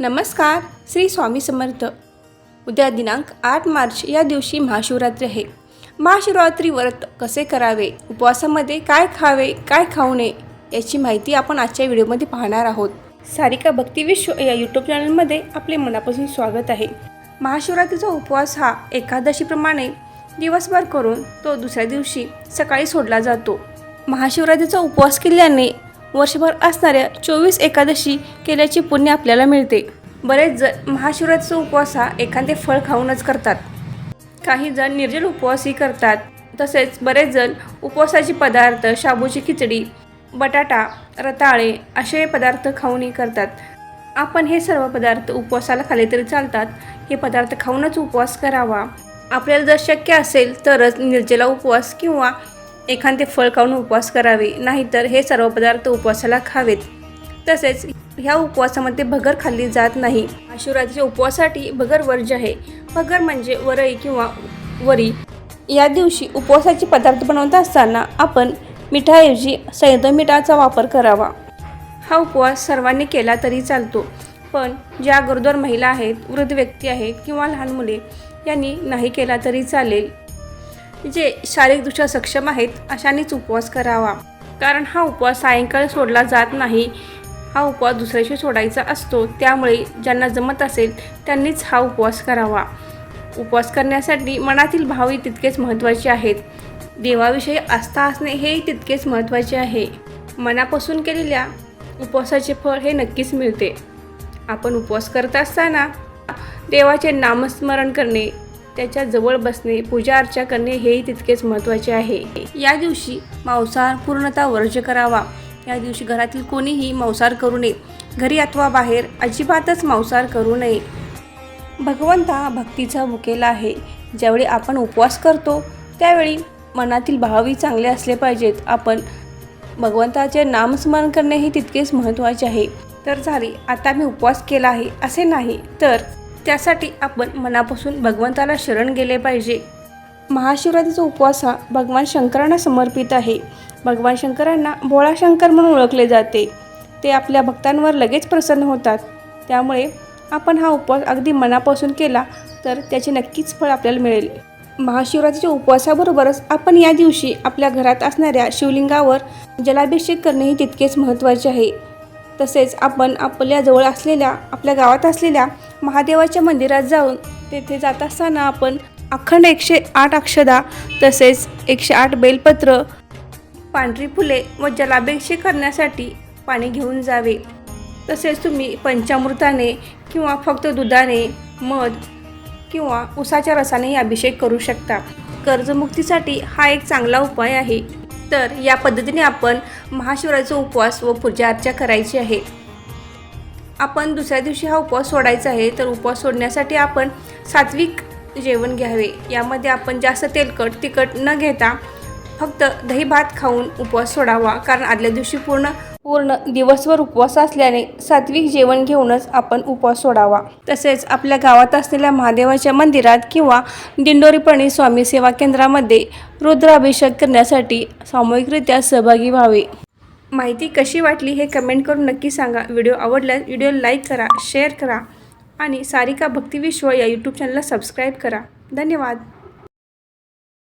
नमस्कार श्री स्वामी समर्थ. उद्या दिनांक आठ मार्च या दिवशी महाशिवरात्री आहे. महाशिवरात्री व्रत कसे करावे उपवासामध्ये काय खावे काय खाऊ नये याची माहिती आपण आजच्या व्हिडिओमध्ये पाहणार आहोत. सारिका भक्तिविश्व या यूट्यूब चॅनलमध्ये आपले मनापासून स्वागत आहे. महाशिवरात्रीचा उपवास हा एकादशीप्रमाणे दिवसभर करून तो दुसऱ्या दिवशी सकाळी सोडला जातो. महाशिवरात्रीचा उपवास केल्याने वर्षभर असणाऱ्या चोवीस एकादशी केल्याचे पुण्य आपल्याला मिळते. बरेच जण महाशिवरात्रीचा उपवास हा एखादे फळ खाऊनच करतात. काही जण निर्जल उपवासही करतात. तसेच बरेच जण उपवासाचे पदार्थ शाबूची खिचडी बटाटा रताळे असे पदार्थ खाऊनही करतात. आपण हे सर्व पदार्थ उपवासाला खाले तरी चालतात. हे पदार्थ खाऊनच उपवास करावा. आपल्याला जर शक्य असेल तरच निर्जला उपवास किंवा एखादे फळ खाऊन उपवास करावे नाहीतर हे सर्व पदार्थ उपवासाला खावेत. तसेच ह्या उपवासामध्ये भगर खाल्ली जात नाही. शिवरात्रीच्या उपवासासाठी भगर वर्ज्य आहे. भगर म्हणजे वरई किंवा वरी. या दिवशी उपवासाचे पदार्थ बनवत असताना आपण मिठाऐवजी सैंधव मिठाचा वापर करावा. हा उपवास सर्वांनी केला तरी चालतो. पण ज्या गरोदर महिला आहेत वृद्ध व्यक्ती आहेत किंवा लहान मुले यांनी नाही केला तरी चालेल. जे शारीरिकदृष्ट्या सक्षम आहेत अशानेच उपवास करावा. कारण हा उपवास सायंकाळी सोडला जात नाही हा उपवास दुसऱ्याशी सोडायचा असतो. त्यामुळे ज्यांना जमत असेल त्यांनीच हा उपवास करावा. उपवास करण्यासाठी मनातील भावही तितकेच महत्त्वाचे आहेत. देवाविषयी आस्था असणे हेही तितकेच महत्त्वाचे आहे. मनापासून केलेल्या उपवासाचे फळ हे नक्कीच मिळते. आपण उपवास करत असताना देवाचे नामस्मरण करणे त्याच्याजवळ बसणे पूजा अर्चा करणे हेही तितकेच महत्त्वाचे आहे. या दिवशी मांसाहार पूर्णतः वर्ज्य करावा. या दिवशी घरातील कोणीही मांसाहार करू नये. घरी अथवा बाहेर अजिबातच मांसाहार करू नये. भगवंत हा भक्तीचा मुकेला आहे. ज्यावेळी आपण उपवास करतो त्यावेळी मनातील भावही चांगले असले पाहिजेत. आपण भगवंताचे नामस्मरण करणे हे तितकेच महत्त्वाचे आहे. तर झाले आता मी उपवास केला आहे. असे नाही तर त्यासाठी आपण मनापासून भगवंताला शरण गेले पाहिजे. महाशिवरात्रीचा उपवास हा भगवान शंकरांना समर्पित आहे. भगवान शंकरांना भोळा शंकर म्हणून ओळखले जाते. ते आपल्या भक्तांवर लगेच प्रसन्न होतात. त्यामुळे आपण हा उपवास अगदी मनापासून केला तर त्याचे नक्कीच फळ आपल्याला मिळेल. महाशिवरात्रीच्या उपवासाबरोबरच आपण या दिवशी आपल्या घरात असणाऱ्या शिवलिंगावर जलाभिषेक करणेही तितकेच महत्त्वाचे आहे. तसेच आपण आपल्या जवळ असलेल्या आपल्या गावात असलेल्या महादेवाच्या मंदिरात जाऊन तेथे जात असताना आपण अखंड एकशे आठ अक्षदा तसेच एकशे आठ बेलपत्र पांढरी फुले व जलाभिषेक करण्यासाठी पाणी घेऊन जावे. तसेच तुम्ही पंचामृताने किंवा फक्त दुधाने मध किंवा उसाच्या रसानेही अभिषेक करू शकता. कर्जमुक्तीसाठी हा एक चांगला उपाय आहे. तर या पद्धतीने आपण महाशिवराचा उपवास व पूजा अर्चा करायची आहे. आपण दुसऱ्या दिवशी हा उपवास सोडायचा आहे तर उपवास सोडण्यासाठी आपण सात्विक जेवण घ्यावे. यामध्ये आपण जास्त तेलकट तिखट न घेता फक्त दही भात खाऊन उपवास सोडावा. कारण आदल्या दिवशी पूर्ण पूर्ण दिवसभर उपवास असल्याने सात्विक जेवण घेऊनच आपण उपवास सोडावा. तसेच आपल्या गावात असलेल्या महादेवाच्या मंदिरात किंवा दिंडोरीपणी स्वामी सेवा केंद्रामध्ये रुद्राभिषेक करण्यासाठी सामूहिकरित्या सहभागी व्हावे. माहिती कशी वाटली हे कमेंट करून नक्की सांगा. व्हिडिओ आवडल्यास व्हिडिओ लाईक करा शेअर करा आणि सारिका भक्तिविश्व या यूट्यूब चॅनलला सबस्क्राईब करा. धन्यवाद.